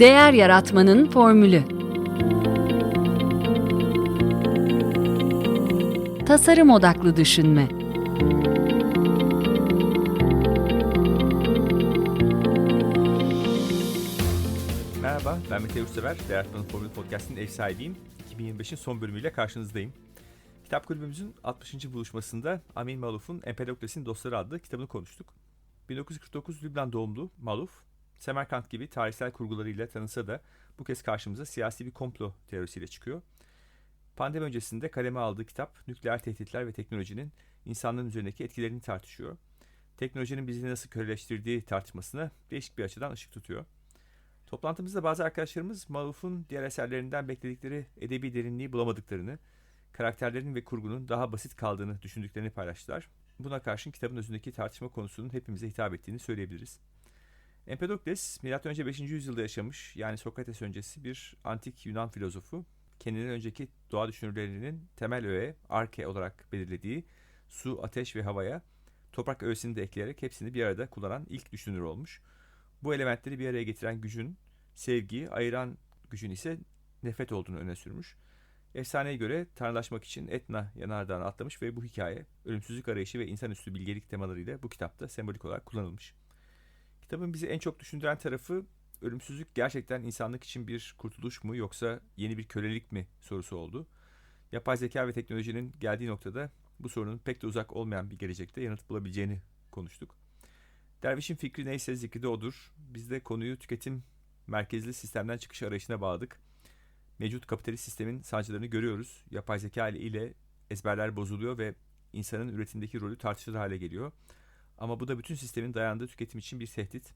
Değer yaratmanın formülü. Tasarım odaklı düşünme. Merhaba, ben Mete Yurtsever. Değer Yaratmanın Formülü Podcast'ın ev sahibiyim. 2025'in son bölümüyle karşınızdayım. Kitap kulübümüzün 60. buluşmasında Amin Maluf'un Empedokles'in Dostları adlı kitabını konuştuk. 1949 Lübnan doğumlu Maluf, Semerkant gibi tarihsel kurgularıyla tanınsa da bu kez karşımıza siyasi bir komplo teorisiyle çıkıyor. Pandemi öncesinde kaleme aldığı kitap nükleer tehditler ve teknolojinin insanlığın üzerindeki etkilerini tartışıyor. Teknolojinin bizi nasıl köleleştirdiği tartışmasına değişik bir açıdan ışık tutuyor. Toplantımızda bazı arkadaşlarımız Maluf'un diğer eserlerinden bekledikleri edebi derinliği bulamadıklarını, karakterlerin ve kurgunun daha basit kaldığını düşündüklerini paylaştılar. Buna karşın kitabın özündeki tartışma konusunun hepimize hitap ettiğini söyleyebiliriz. Empedokles, M.Ö. 5. yüzyılda yaşamış, yani Sokrates öncesi bir antik Yunan filozofu, kendinden önceki doğa düşünürlerinin temel öğe, arke olarak belirlediği su, ateş ve havaya toprak öğesini de ekleyerek hepsini bir arada kullanan ilk düşünür olmuş. Bu elementleri bir araya getiren gücün sevgi, ayıran gücün ise nefret olduğunu öne sürmüş. Efsaneye göre tanrılaşmak için Etna yanardağına atlamış ve bu hikaye ölümsüzlük arayışı ve insanüstü bilgelik temalarıyla bu kitapta sembolik olarak kullanılmış. Kitabın bizi en çok düşündüren tarafı ölümsüzlük gerçekten insanlık için bir kurtuluş mu yoksa yeni bir kölelik mi sorusu oldu. Yapay zeka ve teknolojinin geldiği noktada bu sorunun pek de uzak olmayan bir gelecekte yanıt bulabileceğini konuştuk. Dervişin fikri neyse zikri odur. Biz de konuyu tüketim merkezli sistemden çıkış arayışına bağladık. Mevcut kapitalist sistemin sancılarını görüyoruz. Yapay zeka ile ezberler bozuluyor ve insanın üretimdeki rolü tartışılır hale geliyor. Ama bu da bütün sistemin dayandığı tüketim için bir tehdit.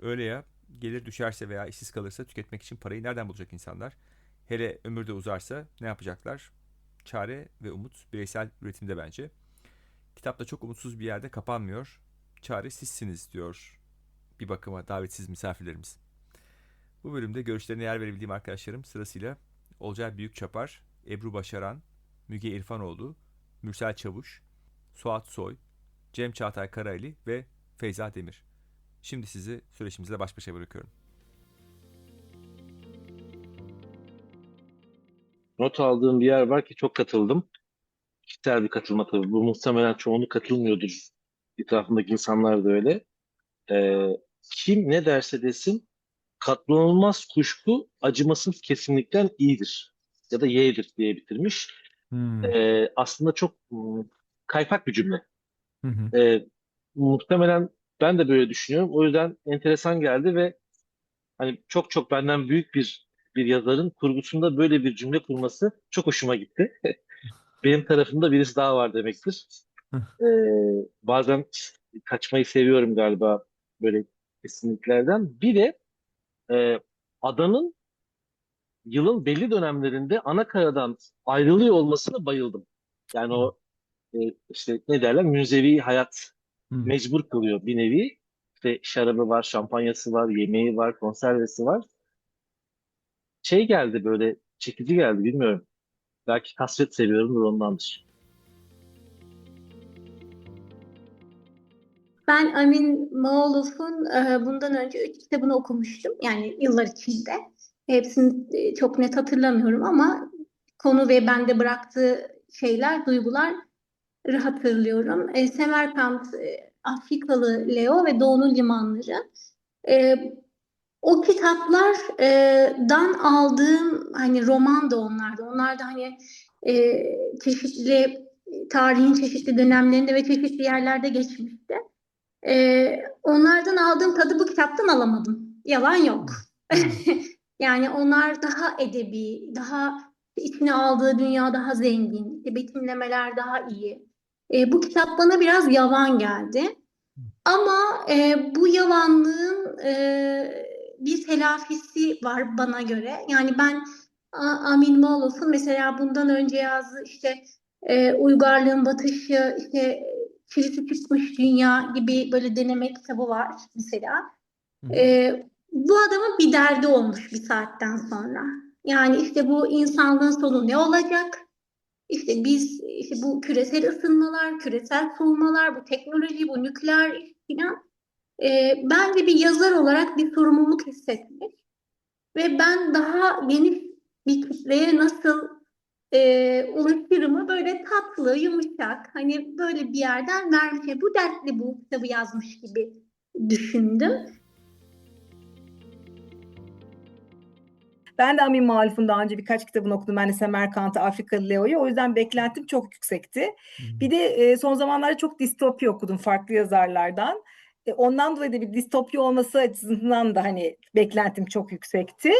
Öyle ya gelir düşerse veya işsiz kalırsa tüketmek için parayı nereden bulacak insanlar? Hele ömür de uzarsa ne yapacaklar? Çare ve umut bireysel üretimde bence. Kitap da çok umutsuz bir yerde kapanmıyor. Çare sizsiniz diyor bir bakıma davetsiz misafirlerimiz. Bu bölümde görüşlerine yer verebildiğim arkadaşlarım sırasıyla Olcay Büyükçapar, Ebru Başaran, Müge İrfanoğlu, Mürsel Çavuş, Suat Soy, Cem Çağatay Karaeli ve Feyza Demir. Şimdi sizi süreçimizle baş başa bırakıyorum. Not aldığım bir yer var ki çok katıldım. Kişisel bir katılma tabii. Bu muhtemelen çoğunluk katılmıyordur. Etrafındaki insanlar da öyle. Ee, kim ne derse desin katlanılmaz kuşku acımasız kesinlikten iyidir. Ya da yeğdir diye bitirmiş. Hmm. Ee, aslında çok hmm, kaypak bir cümle. Hı hı. Ee, muhtemelen ben de böyle düşünüyorum. O yüzden enteresan geldi ve hani çok çok benden büyük bir bir yazarın kurgusunda böyle bir cümle kurması çok hoşuma gitti. Benim tarafımda birisi daha var demektir. Ee, bazen kaçmayı seviyorum galiba böyle kesinliklerden. Bir de e, adanın yılın belli dönemlerinde ana karadan ayrılıyor olmasına bayıldım. Yani o e, işte ne derler münzevi hayat mecbur kılıyor bir nevi. İşte şarabı var, şampanyası var, yemeği var, konservesi var. Şey geldi böyle çekici geldi bilmiyorum. Belki kasvet seviyorumdur ondandır. Ben Amin Maoluf'un e, bundan önce üç kitabını okumuştum. Yani yıllar içinde. Hepsini e, çok net hatırlamıyorum ama konu ve bende bıraktığı şeyler, duygular hatırlıyorum. E, Semerkant, e, Afrikalı Leo ve Doğu'nun limanları. E, o kitaplardan aldığım hani roman da onlardı. Onlar da hani e, çeşitli tarihin çeşitli dönemlerinde ve çeşitli yerlerde geçmişti. Ee, onlardan aldığım tadı bu kitaptan alamadım. Yalan yok. yani onlar daha edebi, daha içine aldığı dünya daha zengin, betimlemeler daha iyi. Ee, bu kitap bana biraz yavan geldi. Ama e, bu yavanlığın e, bir telafisi var bana göre. Yani ben Amin Maluf'un mesela bundan önce yazdığı işte e, Uygarlığın Batışı, işte Kilisi Çıkmış Dünya gibi böyle deneme kitabı var mesela. Ee, bu adamın bir derdi olmuş bir saatten sonra. Yani işte bu insanlığın sonu ne olacak? İşte biz işte bu küresel ısınmalar, küresel soğumalar, bu teknoloji, bu nükleer filan. Ee, bence bir yazar olarak bir sorumluluk hissetmiş. ve ben daha geniş bir kitleye nasıl e, ulaşırımı böyle tatlı, yumuşak, hani böyle bir yerden vermiş. Bu dertle bu kitabı yazmış gibi düşündüm. Ben de Amin Maluf'un daha önce birkaç kitabını okudum. Ben de Semerkant'ı, Afrikalı Leo'yu. O yüzden beklentim çok yüksekti. Bir de e, son zamanlarda çok distopya okudum farklı yazarlardan. E, ondan dolayı da bir distopya olması açısından da hani beklentim çok yüksekti.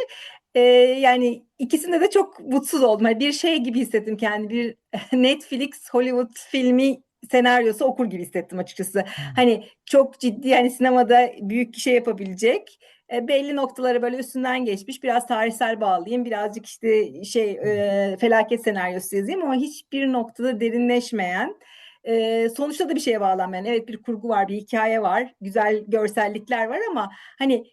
E, yani ikisinde de çok mutsuz oldum. Hani bir şey gibi hissettim kendi bir Netflix Hollywood filmi senaryosu okur gibi hissettim açıkçası. Hani çok ciddi yani sinemada büyük şey yapabilecek e, belli noktaları böyle üstünden geçmiş. Biraz tarihsel bağlayayım, birazcık işte şey e, felaket senaryosu yazayım ama hiçbir noktada derinleşmeyen, e, sonuçta da bir şeye bağlanmayan. Evet bir kurgu var, bir hikaye var, güzel görsellikler var ama hani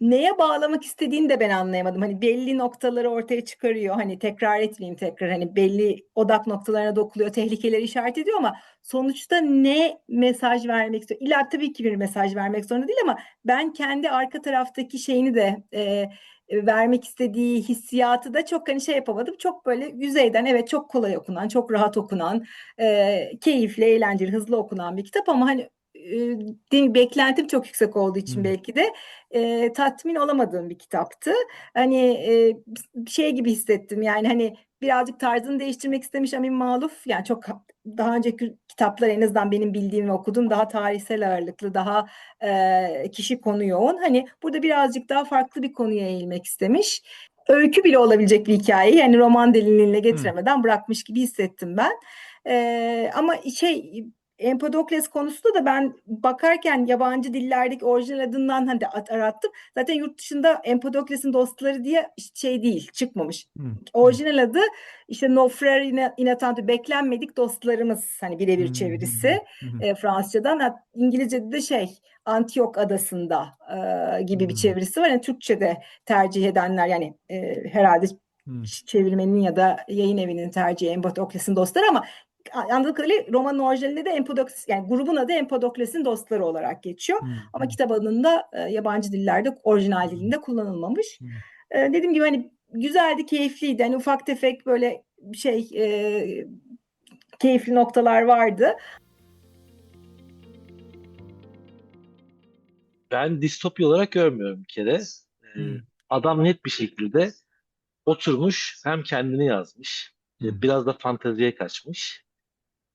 neye bağlamak istediğini de ben anlayamadım. Hani belli noktaları ortaya çıkarıyor. Hani tekrar etmeyeyim tekrar. Hani belli odak noktalarına dokuluyor, tehlikeleri işaret ediyor ama sonuçta ne mesaj vermek istiyor? İlla tabii ki bir mesaj vermek zorunda değil ama ben kendi arka taraftaki şeyini de e, vermek istediği hissiyatı da çok hani şey yapamadım. Çok böyle yüzeyden evet çok kolay okunan, çok rahat okunan, e, keyifli, eğlenceli, hızlı okunan bir kitap ama hani e, beklentim çok yüksek olduğu için Hmm. belki de e, tatmin olamadığım bir kitaptı. Hani e, şey gibi hissettim yani hani birazcık tarzını değiştirmek istemiş Amin Maluf. Yani çok daha önceki kitaplar en azından benim bildiğim ve okuduğum daha tarihsel ağırlıklı, daha e, kişi konu yoğun. Hani burada birazcık daha farklı bir konuya eğilmek istemiş. Öykü bile olabilecek bir hikayeyi yani roman deliliğine getiremeden bırakmış gibi hissettim ben. E, ama şey Empedokles konusunda da ben bakarken yabancı dillerdeki orijinal adından hani at- arattım. Zaten yurt dışında Empedokles'in dostları diye şey değil, çıkmamış. Hmm. Orijinal adı işte Nofrer in- inatantu beklenmedik dostlarımız hani birebir Hmm. çevirisi hı. e, Fransızcadan. İngilizce'de de şey Antiyok adasında e, gibi bir Hmm. çevirisi var. Yani Türkçe'de tercih edenler yani e, herhalde Hmm. çevirmenin ya da yayın evinin tercihi Empedokles'in dostları ama anladığım kadarıyla romanın orijinalinde de Empedokles yani grubun adı Empedokles'in dostları olarak geçiyor. Hmm. Ama kitap adında e, yabancı dillerde orijinal dilinde kullanılmamış. Hmm. E, dediğim gibi hani güzeldi, keyifliydi. Hani ufak tefek böyle şey e, keyifli noktalar vardı. Ben distopya olarak görmüyorum bir kere. Ee, Hmm. Adam net bir şekilde oturmuş hem kendini yazmış. e, Hmm. Biraz da fanteziye kaçmış.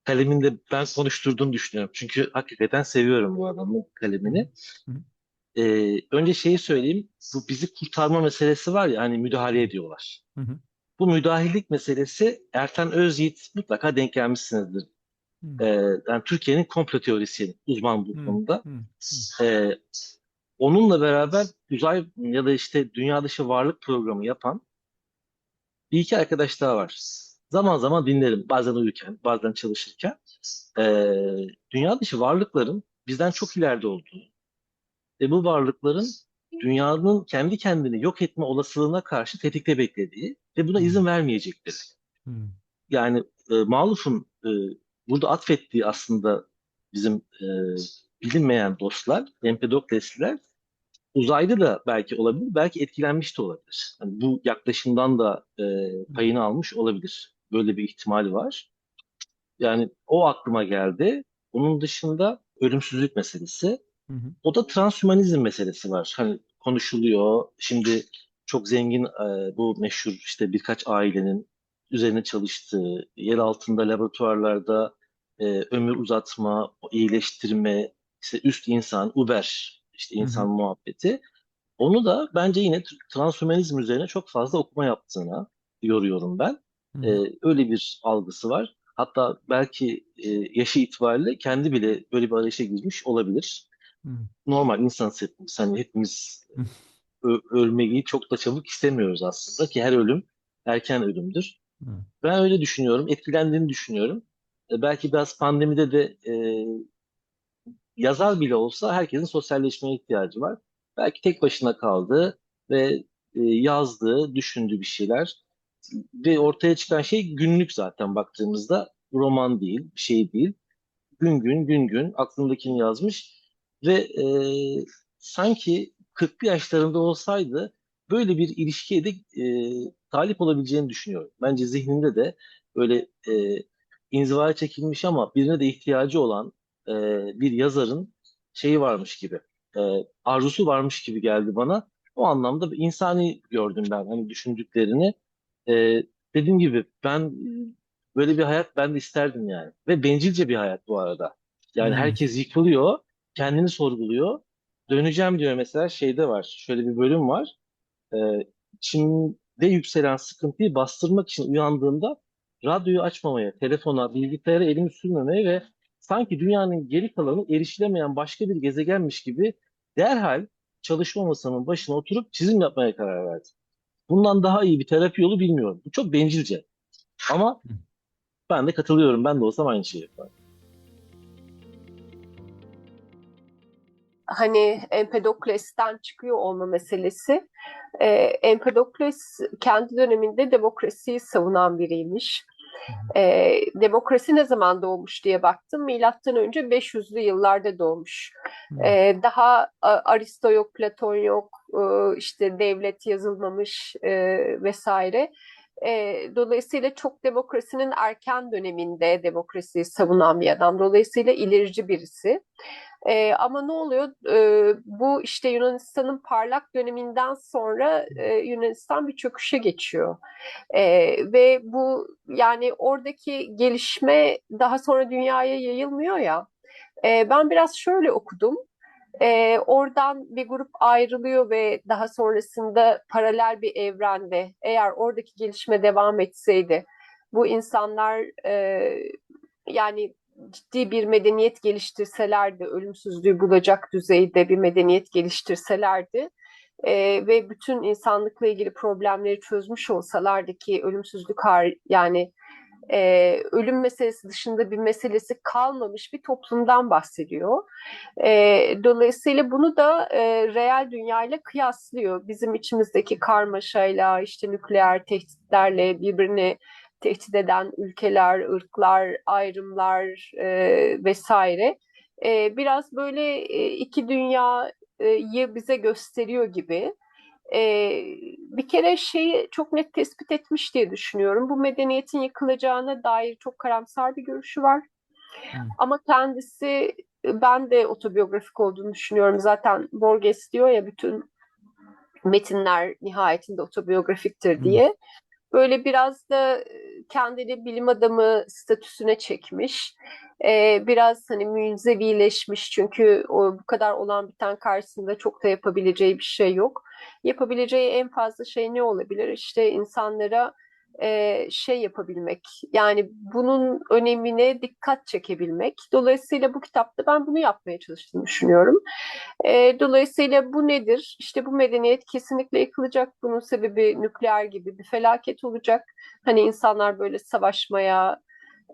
Kalemin de ben konuşturduğunu düşünüyorum. Çünkü hakikaten seviyorum bu adamın kalemini. Hı hı. Ee, önce şeyi söyleyeyim. Bu bizi kurtarma meselesi var ya hani müdahale ediyorlar. Hı hı. Bu müdahalelik meselesi Erten Özyiğit mutlaka denk gelmişsinizdir. Hmm. Ee, yani Türkiye'nin komplo teorisyeni, uzman bu konuda. Ee, onunla beraber uzay ya da işte dünya dışı varlık programı yapan bir iki arkadaş daha var. Zaman zaman dinlerim. Bazen uyurken, bazen çalışırken. Ee, dünya dışı varlıkların bizden çok ileride olduğu ve bu varlıkların dünyanın kendi kendini yok etme olasılığına karşı tetikte beklediği ve buna izin vermeyecekleri. Hmm. Yani e, Maluf'un e, burada atfettiği aslında bizim e, bilinmeyen dostlar, Empedoklesliler uzaylı da belki olabilir, belki etkilenmiş de olabilir. Hani bu yaklaşımdan da e, payını almış olabilir. Böyle bir ihtimali var. Yani o aklıma geldi. Onun dışında ölümsüzlük meselesi. Hı hı. O da transhümanizm meselesi var. Hani konuşuluyor. Şimdi çok zengin e, bu meşhur işte birkaç ailenin üzerine çalıştığı, yer altında laboratuvarlarda e, ömür uzatma, iyileştirme, işte üst insan, Uber, işte Hı hı. insan muhabbeti. Onu da bence yine tr- transhümanizm üzerine çok fazla okuma yaptığına yoruyorum ben. Hı hı. E, öyle bir algısı var. Hatta belki e, yaşı itibariyle kendi bile böyle bir arayışa girmiş olabilir Hmm. normal insanız hepimiz. Hani hepimiz ölmeyi çok da çabuk istemiyoruz aslında ki her ölüm erken ölümdür. Hmm. Ben öyle düşünüyorum. Etkilendiğini düşünüyorum. E, belki biraz pandemide de e, yazar bile olsa herkesin sosyalleşmeye ihtiyacı var. Belki tek başına kaldı ve e, yazdığı, düşündüğü bir şeyler ve ortaya çıkan şey günlük zaten baktığımızda roman değil, bir şey değil. Gün gün gün gün aklındakini yazmış ve e, sanki 40'lı yaşlarında olsaydı böyle bir ilişkiye de e, talip olabileceğini düşünüyorum. Bence zihninde de böyle e, inzivaya çekilmiş ama birine de ihtiyacı olan e, bir yazarın şeyi varmış gibi, e, arzusu varmış gibi geldi bana. O anlamda bir insani gördüm ben hani düşündüklerini. E, dediğim gibi ben e, böyle bir hayat ben de isterdim yani. Ve bencilce bir hayat bu arada. Yani Hmm. herkes yıkılıyor, kendini sorguluyor. Döneceğim diyor mesela şeyde var. Şöyle bir bölüm var. Ee, içinde yükselen sıkıntıyı bastırmak için uyandığımda radyoyu açmamaya, telefona, bilgisayara elimi sürmemeye ve sanki dünyanın geri kalanı erişilemeyen başka bir gezegenmiş gibi derhal çalışma masamın başına oturup çizim yapmaya karar verdim. Bundan daha iyi bir terapi yolu bilmiyorum. Bu çok bencilce. Ama ben de katılıyorum. Ben de olsam aynı şeyi yaparım. hani Empedokles'ten çıkıyor olma meselesi. Ee, Empedokles kendi döneminde demokrasiyi savunan biriymiş. Ee, demokrasi ne zaman doğmuş diye baktım. Milattan önce 500'lü yıllarda doğmuş. Ee, daha Aristo yok, Platon yok, e, işte devlet yazılmamış e, vesaire. E, dolayısıyla çok demokrasinin erken döneminde demokrasiyi savunan bir adam. Dolayısıyla ilerici birisi. E, ama ne oluyor? E, bu işte Yunanistan'ın parlak döneminden sonra e, Yunanistan bir çöküşe geçiyor. E, ve bu yani oradaki gelişme daha sonra dünyaya yayılmıyor ya. E, ben biraz şöyle okudum. E, oradan bir grup ayrılıyor ve daha sonrasında paralel bir evrende eğer oradaki gelişme devam etseydi bu insanlar e, yani ciddi bir medeniyet geliştirselerdi, ölümsüzlüğü bulacak düzeyde bir medeniyet geliştirselerdi e, ve bütün insanlıkla ilgili problemleri çözmüş olsalardı ki ölümsüzlük har yani e, ölüm meselesi dışında bir meselesi kalmamış bir toplumdan bahsediyor. E, dolayısıyla bunu da e, reel dünyayla kıyaslıyor. Bizim içimizdeki karmaşayla, işte nükleer tehditlerle birbirini tehdit eden ülkeler, ırklar, ayrımlar e, vesaire. E, biraz böyle e, iki dünyayı bize gösteriyor gibi. E, bir kere şeyi çok net tespit etmiş diye düşünüyorum. Bu medeniyetin yıkılacağına dair çok karamsar bir görüşü var. Ama kendisi ben de otobiyografik olduğunu düşünüyorum. Zaten Borges diyor ya bütün metinler nihayetinde otobiyografiktir diye. Böyle biraz da kendini bilim adamı statüsüne çekmiş. Ee, biraz hani münzevileşmiş çünkü o bu kadar olan biten karşısında çok da yapabileceği bir şey yok. Yapabileceği en fazla şey ne olabilir? İşte insanlara e, şey yapabilmek. Yani bunun önemine dikkat çekebilmek. Dolayısıyla bu kitapta ben bunu yapmaya çalıştığını düşünüyorum. E, dolayısıyla bu nedir? İşte bu medeniyet kesinlikle yıkılacak. Bunun sebebi nükleer gibi bir felaket olacak. Hani insanlar böyle savaşmaya,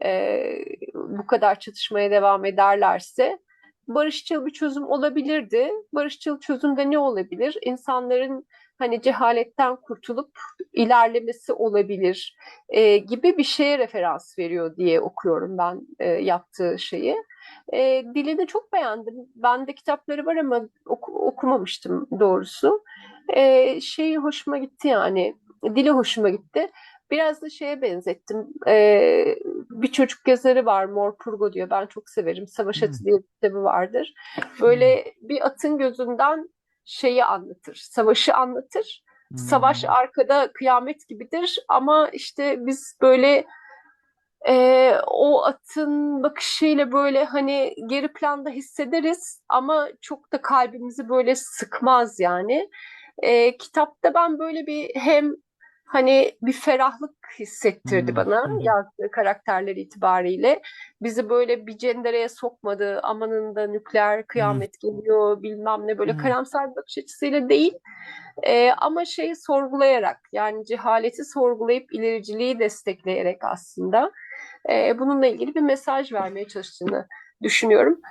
e, bu kadar çatışmaya devam ederlerse barışçıl bir çözüm olabilirdi. Barışçıl çözümde ne olabilir? İnsanların hani cehaletten kurtulup ilerlemesi olabilir e, gibi bir şeye referans veriyor diye okuyorum ben e, yaptığı şeyi. E, dilini çok beğendim. Bende kitapları var ama oku, okumamıştım doğrusu. E, şeyi hoşuma gitti yani. Dili hoşuma gitti. Biraz da şeye benzettim. Ee, bir çocuk yazarı var Morpurgo diyor. Ben çok severim. Savaş Atı diye bir kitabı vardır. Böyle bir atın gözünden şeyi anlatır. Savaşı anlatır. Savaş arkada kıyamet gibidir ama işte biz böyle e, o atın bakışıyla böyle hani geri planda hissederiz ama çok da kalbimizi böyle sıkmaz yani. E, kitapta ben böyle bir hem hani bir ferahlık hissettirdi Hmm. bana hı. yazdığı karakterler itibariyle. Bizi böyle bir cendereye sokmadı. Amanın da nükleer kıyamet geliyor bilmem ne böyle Hı. karamsar bir bakış açısıyla değil. Ee, ama şeyi sorgulayarak yani cehaleti sorgulayıp ilericiliği destekleyerek aslında e, bununla ilgili bir mesaj vermeye çalıştığını düşünüyorum.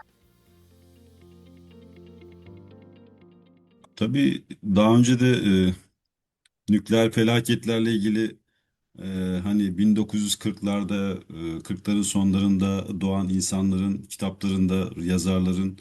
Tabii daha önce de e, nükleer felaketlerle ilgili e, hani 1940'larda, e, 40'ların sonlarında doğan insanların kitaplarında, yazarların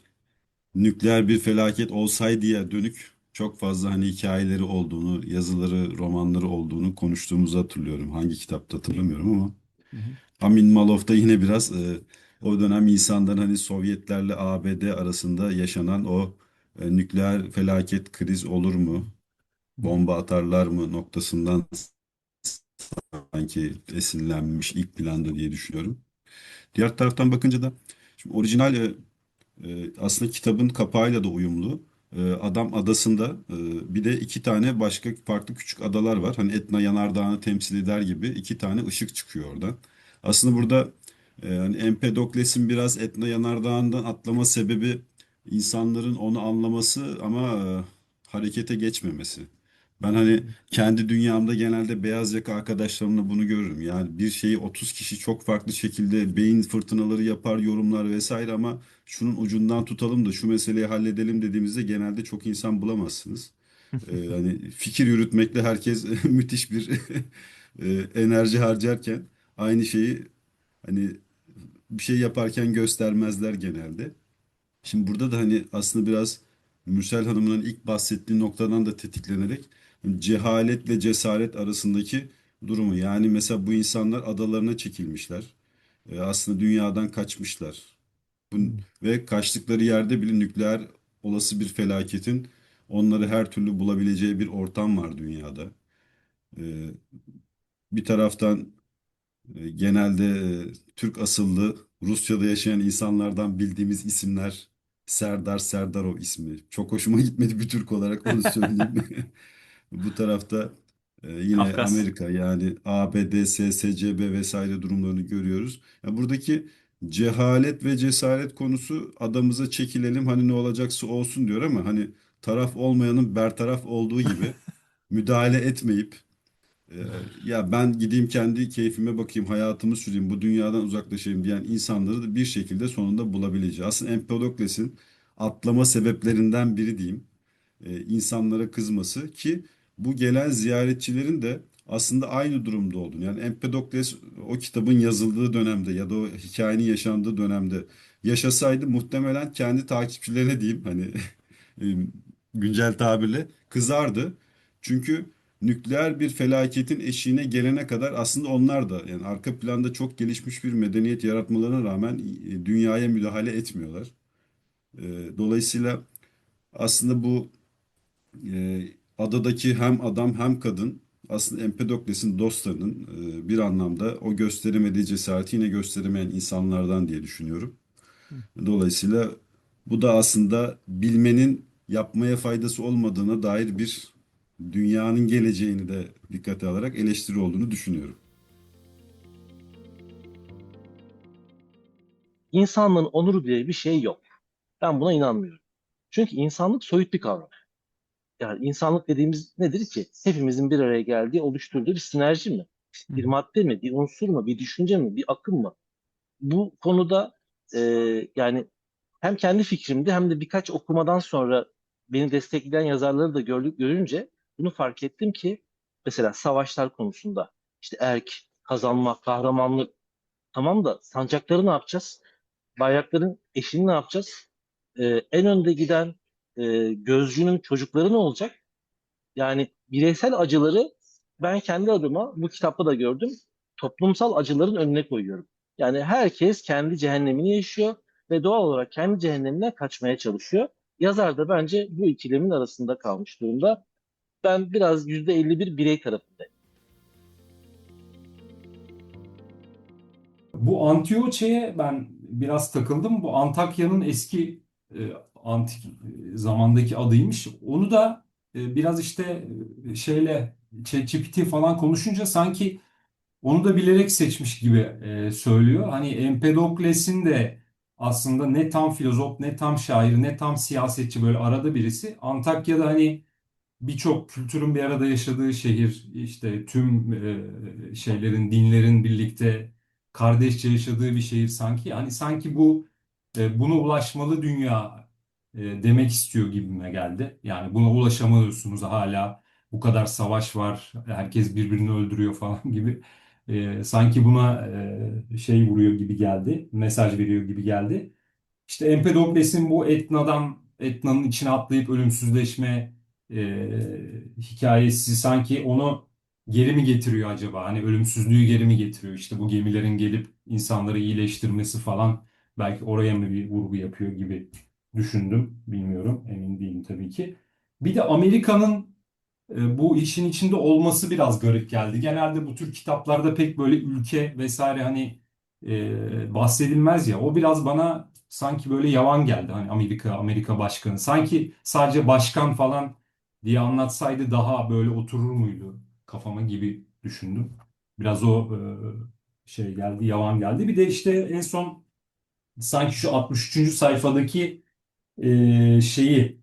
nükleer bir felaket olsaydıya dönük çok fazla hani hikayeleri olduğunu, yazıları, romanları olduğunu konuştuğumuzu hatırlıyorum. Hangi kitapta hatırlamıyorum ama. Hı hı. Amin Malov da yine biraz e, o dönem insanların hani Sovyetlerle ABD arasında yaşanan o e, nükleer felaket kriz olur mu? Bomba atarlar mı noktasından sanki esinlenmiş ilk planda diye düşünüyorum. Diğer taraftan bakınca da şimdi orijinal e, e, aslında kitabın kapağıyla da uyumlu. E, adam adasında e, bir de iki tane başka farklı küçük adalar var. Hani Etna Yanardağı'nı temsil eder gibi iki tane ışık çıkıyor oradan. Aslında burada e, hani Empedokles'in biraz Etna Yanardağı'ndan atlama sebebi insanların onu anlaması ama e, harekete geçmemesi. Ben hani kendi dünyamda genelde beyaz yaka arkadaşlarımla bunu görürüm. Yani bir şeyi 30 kişi çok farklı şekilde beyin fırtınaları yapar, yorumlar vesaire ama şunun ucundan tutalım da şu meseleyi halledelim dediğimizde genelde çok insan bulamazsınız. Ee, hani fikir yürütmekle herkes müthiş bir e, enerji harcarken aynı şeyi hani bir şey yaparken göstermezler genelde. Şimdi burada da hani aslında biraz Mürsel Hanım'ın ilk bahsettiği noktadan da tetiklenerek cehaletle cesaret arasındaki durumu. Yani mesela bu insanlar adalarına çekilmişler. E, aslında dünyadan kaçmışlar. Bu, ve kaçtıkları yerde bile nükleer olası bir felaketin onları her türlü bulabileceği bir ortam var dünyada. E, bir taraftan e, genelde e, Türk asıllı Rusya'da yaşayan insanlardan bildiğimiz isimler Serdar Serdarov ismi. Çok hoşuma gitmedi bir Türk olarak onu söyleyeyim. Bu tarafta e, yine Kafkas. Amerika yani ABD, SSCB vesaire durumlarını görüyoruz. Ya buradaki cehalet ve cesaret konusu adamıza çekilelim hani ne olacaksa olsun diyor ama hani taraf olmayanın bertaraf olduğu gibi müdahale etmeyip ee, ya ben gideyim kendi keyfime bakayım, hayatımı süreyim, bu dünyadan uzaklaşayım diyen insanları da bir şekilde sonunda bulabileceği. Aslında Empedokles'in atlama sebeplerinden biri diyeyim. Ee, insanlara kızması ki bu gelen ziyaretçilerin de aslında aynı durumda olduğunu. Yani Empedokles o kitabın yazıldığı dönemde ya da o hikayenin yaşandığı dönemde yaşasaydı muhtemelen kendi takipçilerine diyeyim hani güncel tabirle kızardı. Çünkü nükleer bir felaketin eşiğine gelene kadar aslında onlar da yani arka planda çok gelişmiş bir medeniyet yaratmalarına rağmen e, dünyaya müdahale etmiyorlar. E, Dolayısıyla aslında bu e, adadaki hem adam hem kadın aslında Empedokles'in dostlarının e, bir anlamda o gösteremediği cesareti yine gösteremeyen insanlardan diye düşünüyorum. Dolayısıyla bu da aslında bilmenin yapmaya faydası olmadığına dair bir dünyanın geleceğini de dikkate alarak eleştiri olduğunu düşünüyorum. İnsanlığın onuru diye bir şey yok. Ben buna inanmıyorum. Çünkü insanlık soyut bir kavram. Yani insanlık dediğimiz nedir ki? Hepimizin bir araya geldiği, oluşturduğu bir sinerji mi? Bir madde mi? Bir unsur mu? Bir düşünce mi? Bir akım mı? Bu konuda e, yani hem kendi fikrimde hem de birkaç okumadan sonra beni destekleyen yazarları da gördük, görünce bunu fark ettim ki mesela savaşlar konusunda işte erk, kazanmak, kahramanlık tamam da sancakları ne yapacağız? Bayrakların eşini ne yapacağız? Ee, en önde giden e, gözcünün çocukları ne olacak? Yani bireysel acıları ben kendi adıma bu kitapta da gördüm. Toplumsal acıların önüne koyuyorum. Yani herkes kendi cehennemini yaşıyor ve doğal olarak kendi cehenneminden kaçmaya çalışıyor. Yazar da bence bu ikilemin arasında kalmış durumda. Ben biraz %51 birey tarafındayım. Bu Antioçe'ye ben biraz takıldım. Bu Antakya'nın eski antik e, zamandaki adıymış. Onu da e, biraz işte e, şeyle ChatGPT falan konuşunca sanki onu da bilerek seçmiş gibi e, söylüyor. Hani Empedokles'in de aslında ne tam filozof, ne tam şair, ne tam siyasetçi böyle arada birisi. Antakya'da hani birçok kültürün bir arada yaşadığı şehir, işte tüm e, şeylerin, dinlerin birlikte kardeşçe yaşadığı bir şehir sanki. Yani sanki bu e, buna ulaşmalı dünya e, demek istiyor gibime geldi. Yani buna ulaşamıyorsunuz hala bu kadar savaş var, herkes birbirini öldürüyor falan gibi. E, sanki buna e, şey vuruyor gibi geldi, mesaj veriyor gibi geldi. İşte Empedokles'in bu Etna'dan, Etna'nın içine atlayıp ölümsüzleşme e, hikayesi sanki onu geri mi getiriyor acaba? Hani ölümsüzlüğü geri mi getiriyor? İşte bu gemilerin gelip insanları iyileştirmesi falan belki oraya mı bir vurgu yapıyor gibi düşündüm. Bilmiyorum, emin değilim tabii ki. Bir de Amerika'nın e, bu işin içinde olması biraz garip geldi. Genelde bu tür kitaplarda pek böyle ülke vesaire hani e, bahsedilmez ya. O biraz bana sanki böyle yavan geldi. Hani Amerika, Amerika başkanı. Sanki sadece başkan falan diye anlatsaydı daha böyle oturur muydu kafama gibi düşündüm. Biraz o e, şey geldi, yavan geldi. Bir de işte en son sanki şu 63. sayfadaki e, şeyi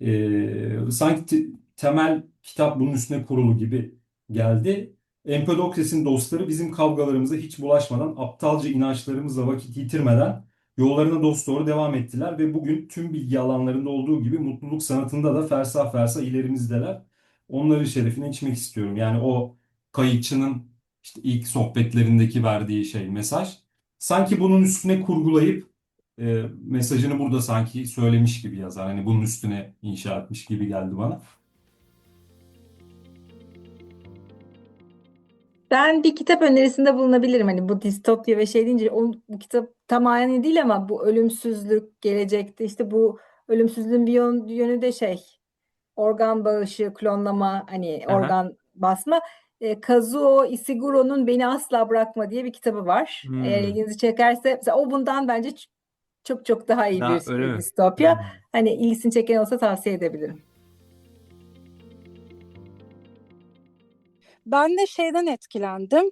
e, sanki te- temel kitap bunun üstüne kurulu gibi geldi. Empedokles'in dostları bizim kavgalarımıza hiç bulaşmadan, aptalca inançlarımızla vakit yitirmeden yollarına dosdoğru devam ettiler ve bugün tüm bilgi alanlarında olduğu gibi mutluluk sanatında da fersah fersah ilerimizdeler. Onların şerefine içmek istiyorum. Yani o kayıkçının işte ilk sohbetlerindeki verdiği şey mesaj. Sanki bunun üstüne kurgulayıp e, mesajını burada sanki söylemiş gibi yazar. Hani bunun üstüne inşa etmiş gibi geldi bana. Ben bir kitap önerisinde bulunabilirim. Hani bu distopya ve şey deyince o, bu kitap tam aynı değil ama bu ölümsüzlük gelecekte işte bu ölümsüzlüğün bir yön- yönü de şey organ bağışı, klonlama hani Aha. organ basma. E, Kazuo Ishiguro'nun Beni Asla Bırakma diye bir kitabı var. Eğer Hmm. ilginizi çekerse mesela o bundan bence çok çok daha iyi Daha bir distopya. Hmm. Hani ilgisini çeken olsa tavsiye edebilirim. Ben de şeyden etkilendim.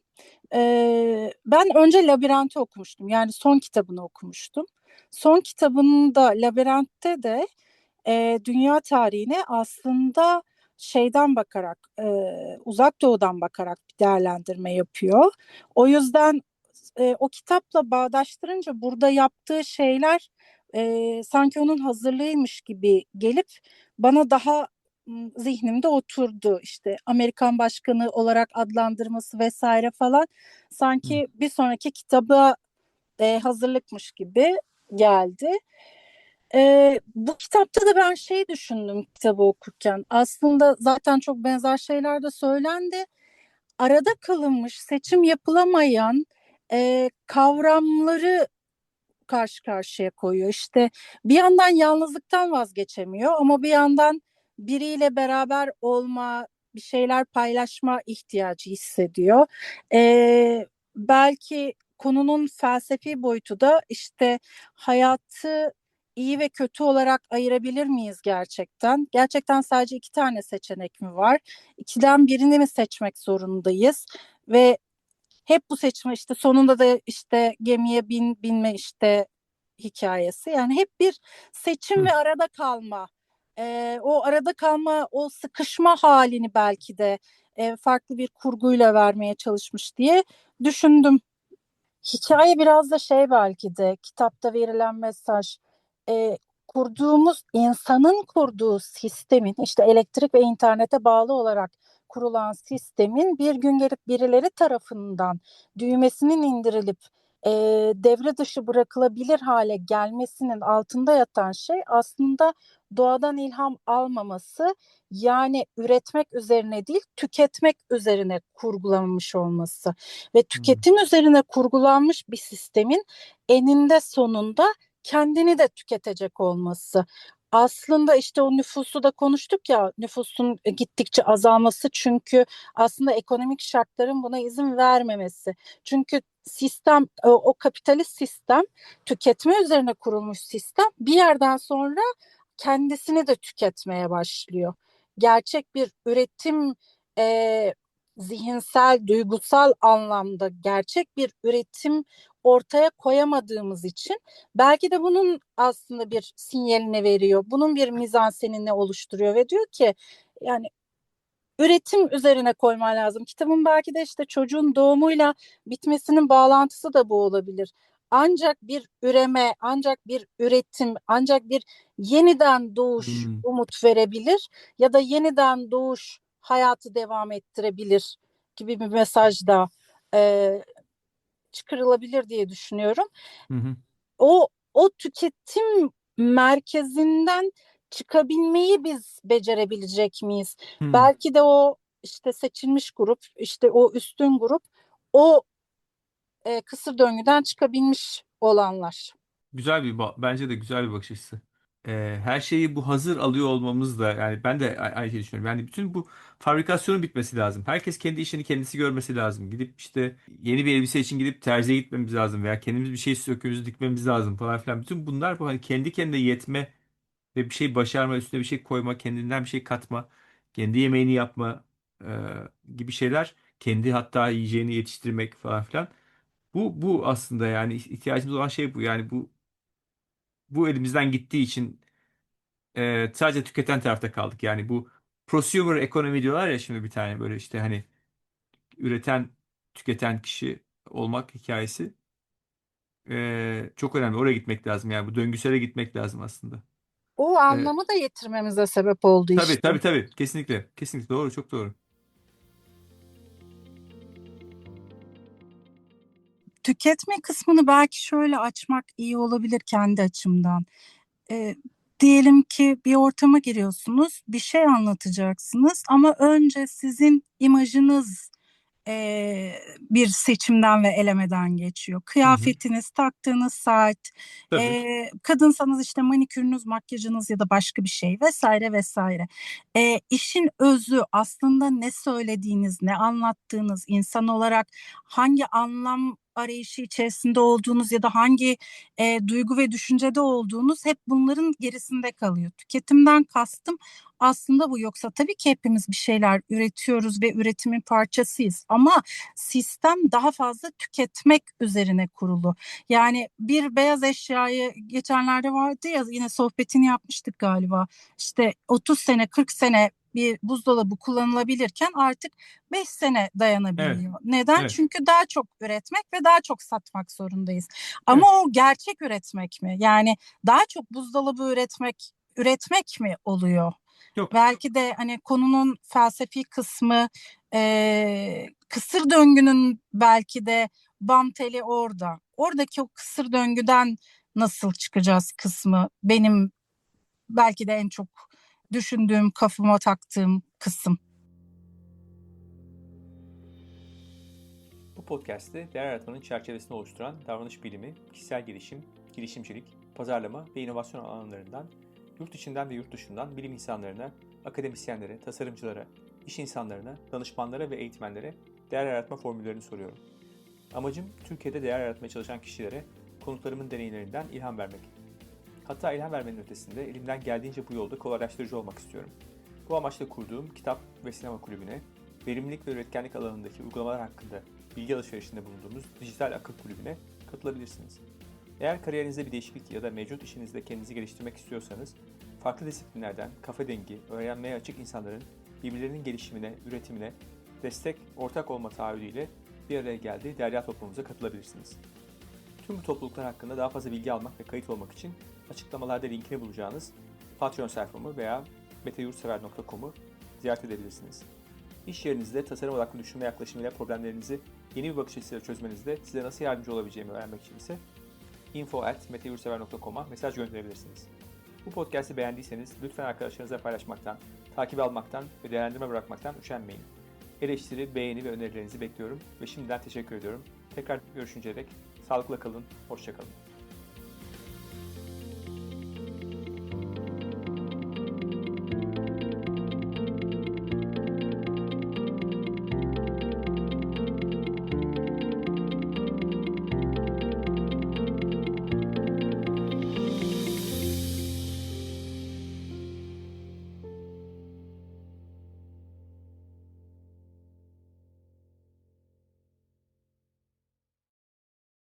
Ee, ben önce Labirent'i okumuştum. Yani son kitabını okumuştum. Son kitabında Labirent'te de e, dünya tarihine aslında şeyden bakarak, e, uzak doğudan bakarak bir değerlendirme yapıyor. O yüzden e, o kitapla bağdaştırınca burada yaptığı şeyler e, sanki onun hazırlığıymış gibi gelip bana daha zihnimde oturdu. İşte Amerikan başkanı olarak adlandırması vesaire falan sanki bir sonraki kitaba e, hazırlıkmış gibi geldi. E, bu kitapta da ben şey düşündüm kitabı okurken. Aslında zaten çok benzer şeyler de söylendi. Arada kalınmış, seçim yapılamayan e, kavramları karşı karşıya koyuyor. İşte bir yandan yalnızlıktan vazgeçemiyor ama bir yandan biriyle beraber olma, bir şeyler paylaşma ihtiyacı hissediyor. Ee, belki konunun felsefi boyutu da işte hayatı iyi ve kötü olarak ayırabilir miyiz gerçekten? Gerçekten sadece iki tane seçenek mi var? İkiden birini mi seçmek zorundayız? Ve hep bu seçme işte sonunda da işte gemiye bin binme işte hikayesi. Yani hep bir seçim Hı. ve arada kalma. Ee, o arada kalma, o sıkışma halini belki de e, farklı bir kurguyla vermeye çalışmış diye düşündüm. Hikaye biraz da şey belki de kitapta verilen mesaj e, kurduğumuz insanın kurduğu sistemin işte elektrik ve internete bağlı olarak kurulan sistemin bir gün gelip birileri tarafından düğmesinin indirilip e, devre dışı bırakılabilir hale gelmesinin altında yatan şey aslında doğadan ilham almaması yani üretmek üzerine değil tüketmek üzerine kurgulanmış olması. Ve tüketim üzerine kurgulanmış bir sistemin eninde sonunda kendini de tüketecek olması. Aslında işte o nüfusu da konuştuk ya nüfusun gittikçe azalması çünkü aslında ekonomik şartların buna izin vermemesi. Çünkü sistem o, o kapitalist sistem tüketme üzerine kurulmuş sistem bir yerden sonra kendisini de tüketmeye başlıyor. Gerçek bir üretim e, zihinsel, duygusal anlamda gerçek bir üretim ortaya koyamadığımız için belki de bunun aslında bir sinyalini veriyor. Bunun bir mizansenini oluşturuyor ve diyor ki yani üretim üzerine koyman lazım. Kitabın belki de işte çocuğun doğumuyla bitmesinin bağlantısı da bu olabilir. Ancak bir üreme, ancak bir üretim, ancak bir yeniden doğuş Hmm. umut verebilir ya da yeniden doğuş hayatı devam ettirebilir gibi bir mesaj da e, çıkarılabilir diye düşünüyorum. Hı hı. O o tüketim merkezinden çıkabilmeyi biz becerebilecek miyiz? Hmm. Belki de o işte seçilmiş grup, işte o üstün grup o e, kısır döngüden çıkabilmiş olanlar. Güzel bir bence de güzel bir bakış açısı. Her şeyi bu hazır alıyor olmamız da yani ben de aynı şeyi düşünüyorum. Yani bütün bu fabrikasyonun bitmesi lazım. Herkes kendi işini kendisi görmesi lazım. Gidip işte yeni bir elbise için gidip terziye gitmemiz lazım veya kendimiz bir şey söküyoruz dikmemiz lazım falan filan. Bütün bunlar bu hani kendi kendine yetme ve bir şey başarma, üstüne bir şey koyma, kendinden bir şey katma, kendi yemeğini yapma e, gibi şeyler, kendi hatta yiyeceğini yetiştirmek falan filan. Bu bu aslında yani ihtiyacımız olan şey bu. Yani bu bu elimizden gittiği için e, sadece tüketen tarafta kaldık. Yani bu prosumer ekonomi diyorlar ya şimdi bir tane böyle işte hani üreten, tüketen kişi olmak hikayesi e, çok önemli. Oraya gitmek lazım. Yani bu döngüsele gitmek lazım aslında. O anlamı da yitirmemize sebep oldu Tabii işte. tabii tabii. Kesinlikle. Kesinlikle doğru. Çok doğru. Tüketme kısmını belki şöyle açmak iyi olabilir kendi açımdan. Ee, diyelim ki bir ortama giriyorsunuz, bir şey anlatacaksınız ama önce sizin imajınız e, bir seçimden ve elemeden geçiyor. Kıyafetiniz, taktığınız saat, Tabii. e, kadınsanız işte manikürünüz, makyajınız ya da başka bir şey vesaire vesaire. E, işin özü aslında ne söylediğiniz, ne anlattığınız, insan olarak hangi anlam arayışı içerisinde olduğunuz ya da hangi e, duygu ve düşüncede olduğunuz hep bunların gerisinde kalıyor. Tüketimden kastım aslında bu yoksa tabii ki hepimiz bir şeyler üretiyoruz ve üretimin parçasıyız ama sistem daha fazla tüketmek üzerine kurulu. Yani bir beyaz eşyayı geçenlerde vardı ya yine sohbetini yapmıştık galiba. İşte 30 sene 40 sene bir buzdolabı kullanılabilirken artık 5 sene dayanabiliyor. Neden? Evet. Çünkü daha çok üretmek ve daha çok satmak zorundayız. Ama o gerçek üretmek mi? Yani daha çok buzdolabı üretmek üretmek mi oluyor? Yok. Belki de hani konunun felsefi kısmı e, kısır döngünün belki de bam teli orada. Oradaki o kısır döngüden nasıl çıkacağız kısmı benim belki de en çok düşündüğüm, kafama taktığım kısım. Bu podcast'te değer yaratmanın çerçevesini oluşturan davranış bilimi, kişisel gelişim, girişimcilik, pazarlama ve inovasyon alanlarından yurt içinden ve yurt dışından bilim insanlarına, akademisyenlere, tasarımcılara, iş insanlarına, danışmanlara ve eğitmenlere değer yaratma formüllerini soruyorum. Amacım Türkiye'de değer yaratmaya çalışan kişilere konuklarımın deneyimlerinden ilham vermek. Hatta ilham vermenin ötesinde elimden geldiğince bu yolda kolaylaştırıcı olmak istiyorum. Bu amaçla kurduğum kitap ve sinema kulübüne, verimlilik ve üretkenlik alanındaki uygulamalar hakkında bilgi alışverişinde bulunduğumuz dijital akıl kulübüne katılabilirsiniz. Eğer kariyerinizde bir değişiklik ya da mevcut işinizde kendinizi geliştirmek istiyorsanız, farklı disiplinlerden kafa dengi, öğrenmeye açık insanların birbirlerinin gelişimine, üretimine destek, ortak olma taahhüdüyle bir araya geldiği derya toplumumuza katılabilirsiniz. Tüm bu topluluklar hakkında daha fazla bilgi almak ve kayıt olmak için açıklamalarda linkini bulacağınız Patreon sayfamı veya meteyurtsever.com'u ziyaret edebilirsiniz. İş yerinizde tasarım odaklı düşünme yaklaşımıyla problemlerinizi yeni bir bakış açısıyla çözmenizde size nasıl yardımcı olabileceğimi öğrenmek için ise info.meteyurtsever.com'a mesaj gönderebilirsiniz. Bu podcast'i beğendiyseniz lütfen arkadaşlarınızla paylaşmaktan, takip almaktan ve değerlendirme bırakmaktan üşenmeyin. Eleştiri, beğeni ve önerilerinizi bekliyorum ve şimdiden teşekkür ediyorum. Tekrar görüşünceye dek sağlıkla kalın, hoşçakalın.